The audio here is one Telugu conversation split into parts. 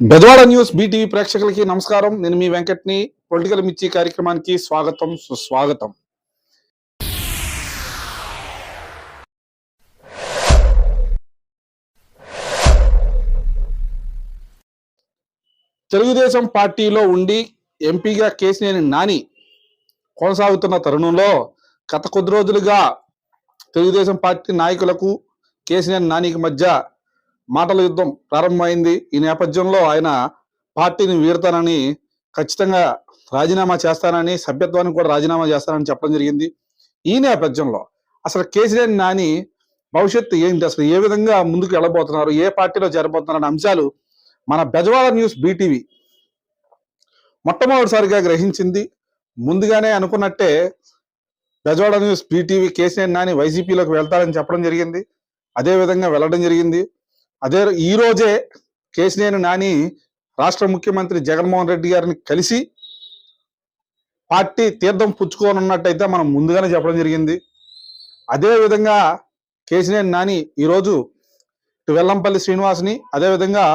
బెజవాడ న్యూస్ బీటీవీ ప్రేక్షకులకి నమస్కారం. నేను మీ వెంకట్ని. పొలిటికల్ మిర్చి కార్యక్రమానికి స్వాగతం సుస్వాగతం. తెలుగుదేశం పార్టీలో ఉండి ఎంపీగా కేసినేని నాని కొనసాగుతున్న తరుణంలో గత కొద్ది రోజులుగా తెలుగుదేశం పార్టీ నాయకులకు కేసినేని నానికి మధ్య మాటల యుద్ధం ప్రారంభమైంది. ఈ నేపథ్యంలో ఆయన పార్టీని వీడతానని ఖచ్చితంగా రాజీనామా చేస్తానని సభ్యత్వానికి కూడా రాజీనామా చేస్తానని చెప్పడం జరిగింది. ఈ నేపథ్యంలో అసలు కేసీఆర్ నాని భవిష్యత్తు ఏంటి? అసలు ఏ విధంగా ముందుకు వెళ్ళబోతున్నారు? ఏ పార్టీలో చేరబోతున్నారు అనే అంశాలు మన బెజవాడ న్యూస్ బీటీవీ మొట్టమొదటిసారిగా గ్రహించింది. ముందుగానే అనుకున్నట్టే Bezawada news BTV KCR Nani వైసీపీలోకి వెళ్తారని చెప్పడం జరిగింది. అదే విధంగా వెళ్ళడం జరిగింది. అదే ఈ రోజే కేసినేని నాని రాష్ట్ర ముఖ్యమంత్రి జగన్మోహన్ రెడ్డి గారిని కలిసి పార్టీ తీర్థం పుచ్చుకోనున్నట్టయితే మనం ముందుగానే చెప్పడం జరిగింది. అదేవిధంగా కేసినేని నాని ఈరోజు వెల్లంపల్లి శ్రీనివాస్ని అదేవిధంగా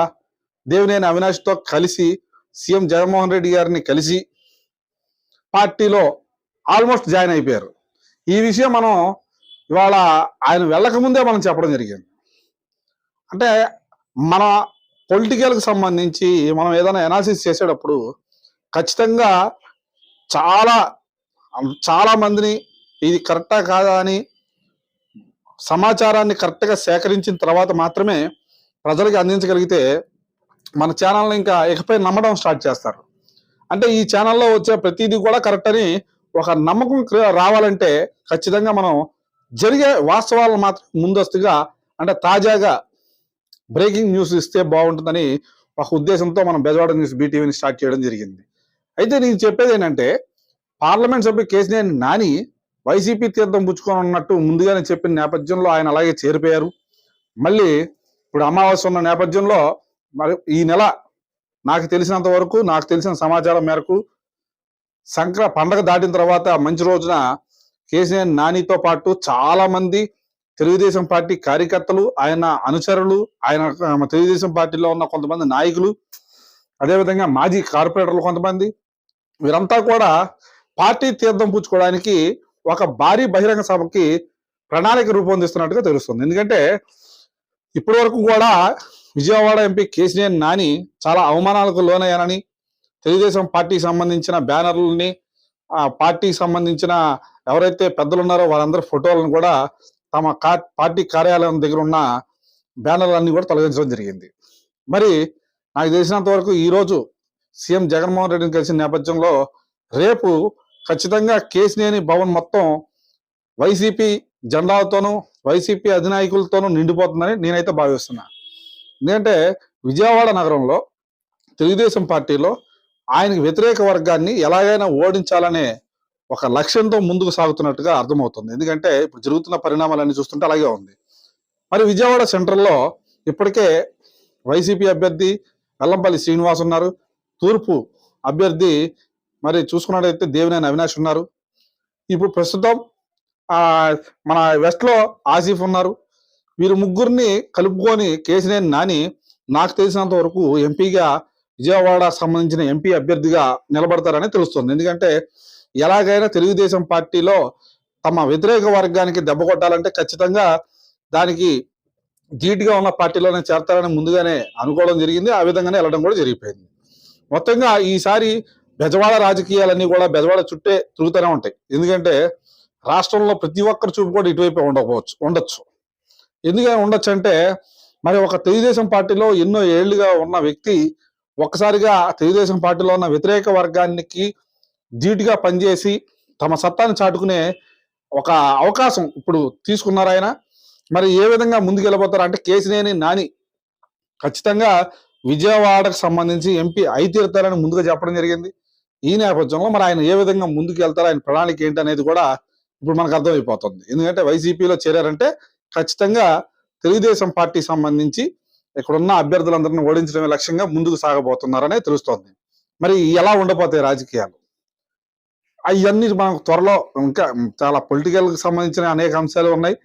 దేవినేని అవినాష్తో కలిసి సీఎం జగన్మోహన్ రెడ్డి గారిని కలిసి పార్టీలో ఆల్మోస్ట్ జాయిన్ అయిపోయారు. ఈ విషయం మనం ఇవాళ ఆయన వెళ్ళక ముందే మనం చెప్పడం జరిగింది. అంటే మన పొలిటికల్కి సంబంధించి మనం ఏదైనా ఎనాలిసిస్ చేసేటప్పుడు ఖచ్చితంగా చాలా చాలా మందిని ఇది కరెక్టా కాదా అని సమాచారాన్ని కరెక్ట్గా సేకరించిన తర్వాత మాత్రమే ప్రజలకు అందించగలిగితే మన ఛానల్ని ఇంకా ఇకపై నమ్మడం స్టార్ట్ చేస్తారు. అంటే ఈ ఛానల్లో వచ్చే ప్రతిదీ కూడా కరెక్ట్ అని ఒక నమ్మకం క్రి- రావాలంటే ఖచ్చితంగా మనం జరిగే వాస్తవాలను మాత్రం ముందస్తుగా అంటే తాజాగా బ్రేకింగ్ న్యూస్ ఇస్తే బాగుంటుందని ఒక ఉద్దేశంతో మనం బెజవాడ న్యూస్ బీటీవీని స్టార్ట్ చేయడం జరిగింది. అయితే నేను చెప్పేది ఏంటంటే పార్లమెంట్ సభ్యులు కేసీఆర్ నాని వైసీపీ తీర్థం పుచ్చుకొని ఉన్నట్టు ముందుగానే చెప్పిన నేపథ్యంలో ఆయన అలాగే చేరిపోయారు. మళ్ళీ ఇప్పుడు అమావాస్య ఉన్న నేపథ్యంలో మరి ఈ నెల నాకు తెలిసినంత వరకు నాకు తెలిసిన సమాచారం మేరకు సంక్ర పండగ దాటిన తర్వాత మంచి రోజున కేసీఆర్ నానితో పాటు చాలా మంది తెలుగుదేశం పార్టీ కార్యకర్తలు ఆయన అనుచరులు ఆయన తెలుగుదేశం పార్టీలో ఉన్న కొంతమంది నాయకులు అదేవిధంగా మాజీ కార్పొరేటర్లు కొంతమంది వీరంతా కూడా పార్టీ తీర్థం పుచ్చుకోవడానికి ఒక భారీ బహిరంగ సభకి ప్రణాళిక రూపొందిస్తున్నట్టుగా తెలుస్తుంది. ఎందుకంటే ఇప్పటి వరకు కూడా విజయవాడ ఎంపీ కేసీఆర్ నాని చాలా అవమానాలకు లోనయ్యానని తెలుగుదేశం పార్టీకి సంబంధించిన బ్యానర్లని ఆ పార్టీకి సంబంధించిన ఎవరైతే పెద్దలు ఉన్నారో వారందరి ఫోటోలను కూడా తమ పార్టీ కార్యాలయం దగ్గర ఉన్న బ్యానర్లన్నీ కూడా తొలగించడం జరిగింది. మరి నాకు తెలిసినంత వరకు ఈరోజు సీఎం జగన్మోహన్ రెడ్డిని కలిసిన నేపథ్యంలో రేపు ఖచ్చితంగా కేసినేని భవన్ మొత్తం వైసీపీ జెండాలతోనూ వైసీపీ అధినాయకులతోనూ నిండిపోతుందని నేనైతే భావిస్తున్నా. ఎందుకంటే విజయవాడ నగరంలో తెలుగుదేశం పార్టీలో ఆయనకు వ్యతిరేక వర్గాన్ని ఎలాగైనా ఓడించాలనే ఒక లక్ష్యంతో ముందుకు సాగుతున్నట్టుగా అర్థమవుతుంది. ఎందుకంటే ఇప్పుడు జరుగుతున్న పరిణామాలన్నీ చూస్తుంటే అలాగే ఉంది. మరి విజయవాడ సెంట్రల్లో ఇప్పటికే వైసీపీ అభ్యర్థి వెల్లంపల్లి శ్రీనివాస్ ఉన్నారు. తూర్పు అభ్యర్థి మరి చూసుకున్నట్టయితే దేవినేని అవినాష్ ఉన్నారు. ఇప్పుడు ప్రస్తుతం మన వెస్ట్లో ఆసిఫ్ ఉన్నారు. వీరు ముగ్గురిని కలుపుకొని కేసినేని నాని నాకు తెలిసినంత వరకు ఎంపీగా విజయవాడ సంబంధించిన ఎంపీ అభ్యర్థిగా నిలబడతారని తెలుస్తుంది. ఎందుకంటే ఎలాగైనా తెలుగుదేశం పార్టీలో తమ వ్యతిరేక వర్గానికి దెబ్బ కొట్టాలంటే ఖచ్చితంగా దానికి ధీటుగా ఉన్న పార్టీలోనే చేరతారని ముందుగానే అనుకోవడం జరిగింది. ఆ విధంగానే వెళ్ళడం కూడా జరిగిపోయింది. మొత్తంగా ఈసారి బెజవాడ రాజకీయాలన్నీ కూడా బెజవాడ చుట్టే తిరుగుతూనే ఉంటాయి. ఎందుకంటే రాష్ట్రంలో ప్రతి ఒక్కరి చూపు కూడా ఇటువైపు ఉండకపోవచ్చు ఉండొచ్చు. ఎందుకని ఉండొచ్చు అంటే మరి ఒక తెలుగుదేశం పార్టీలో ఎన్నో ఏళ్ళుగా ఉన్న వ్యక్తి ఒక్కసారిగా తెలుగుదేశం పార్టీలో ఉన్న వ్యతిరేక వర్గానికి ధీటుగా పనిచేసి తమ సత్తాన్ని చాటుకునే ఒక అవకాశం ఇప్పుడు తీసుకున్నారు ఆయన. మరి ఏ విధంగా ముందుకెళ్ళబోతారు? అంటే కేసినేని నాని ఖచ్చితంగా విజయవాడకు సంబంధించి ఎంపీ అయితీరుతారని ముందుగా చెప్పడం జరిగింది. ఈ నేపథ్యంలో మరి ఆయన ఏ విధంగా ముందుకెళ్తారో? ఆయన ప్రణాళిక ఏంటి అనేది కూడా ఇప్పుడు మనకు అర్థమైపోతుంది. ఎందుకంటే వైసీపీలో చేరారంటే ఖచ్చితంగా తెలుగుదేశం పార్టీ సంబంధించి ఇక్కడున్న అభ్యర్థులందరినీ ఓడించడమే లక్ష్యంగా ముందుకు సాగబోతున్నారనే తెలుస్తోంది. మరి ఎలా ఉండబోతాయి రాజకీయాలు? అవన్నీ మనకు త్వరలో ఇంకా చాలా పొలిటికల్కి సంబంధించిన అనేక అంశాలు ఉన్నాయి.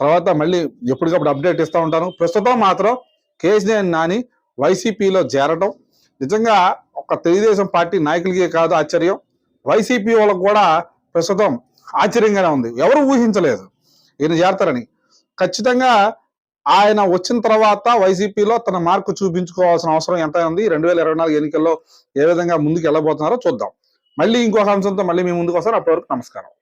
తర్వాత మళ్ళీ ఎప్పటికప్పుడు అప్డేట్ ఇస్తూ ఉంటాను. ప్రస్తుతం మాత్రం కేసీఆర్ నాని వైసీపీలో చేరటం. నిజంగా ఒక తెలుగుదేశం పార్టీ నాయకులకే కాదు ఆశ్చర్యం. వైసీపీ వాళ్ళకు కూడా ప్రస్తుతం ఆశ్చర్యంగానే ఉంది. ఎవరు ఊహించలేదు. ఈయన చేరతారని. ఖచ్చితంగా ఆయన వచ్చిన తర్వాత వైసీపీలో తన మార్కు చూపించుకోవాల్సిన అవసరం ఎంత ఉంది. రెండు వేల ఇరవై నాలుగు ఎన్నికల్లో ఏ విధంగా ముందుకు వెళ్ళబోతున్నారో చూద్దాం. మళ్ళీ ఇంకొక అంశంతో మళ్ళీ మీ ముందుకు వస్తాను అప్పటి వరకు నమస్కారం.